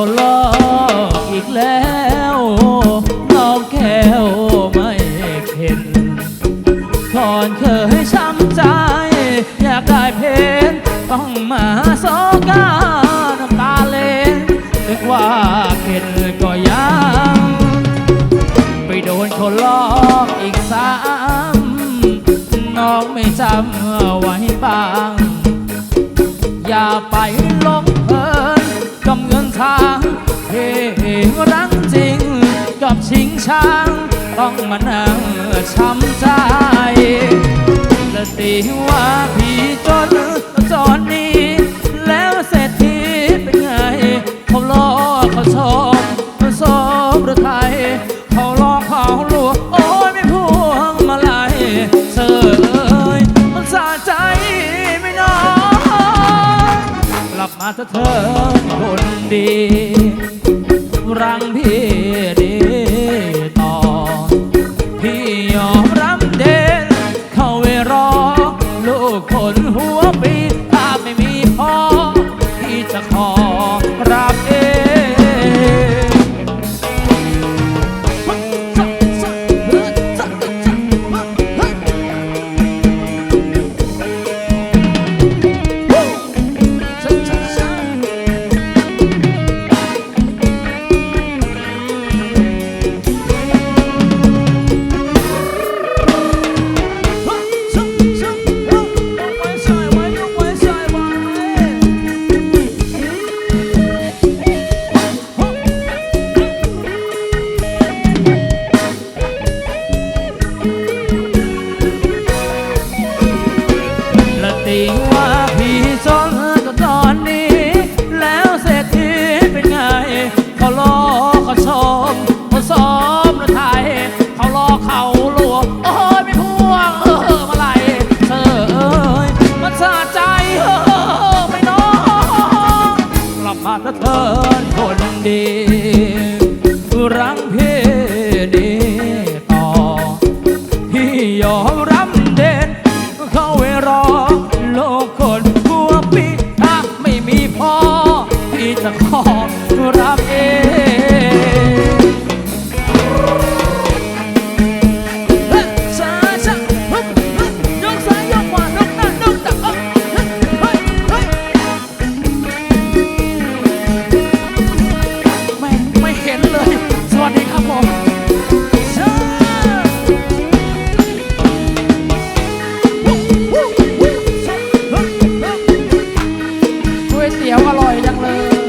โดนเขาลอกอีกแล้วน้องแก้วไม่เข็นก่อนเคยช้ำใจ อยากได้เพนต้องมาโซกาน้ำตาเลนนึกว่าเข็นก็ยังไปโดนเขาลอกอีกสามน้องไม่จำไว้บ้าง อย่าไป รักจริงกับชิงช้าง ต้องมานั่งช้ำใจและตีว่าพี่จนจอนนี้ แล้วเศรษฐีเป็นไง เขาล้อเขาชมเขาสมหรือไทยเขาลอกเขาลวงโอ้ยไม่พวงมาลัยเสยมันสะใจไม่น้อยกลับมาถอะเธอคนดี รังพี่ดีต่อ พี่ยอมรับเดนเข้าเวรอ ลูกคนหัวปีถ้าไม่มีพ่อ พี่จะขอรับาเถอะเธอคนดีรัง บ่อยจังเลย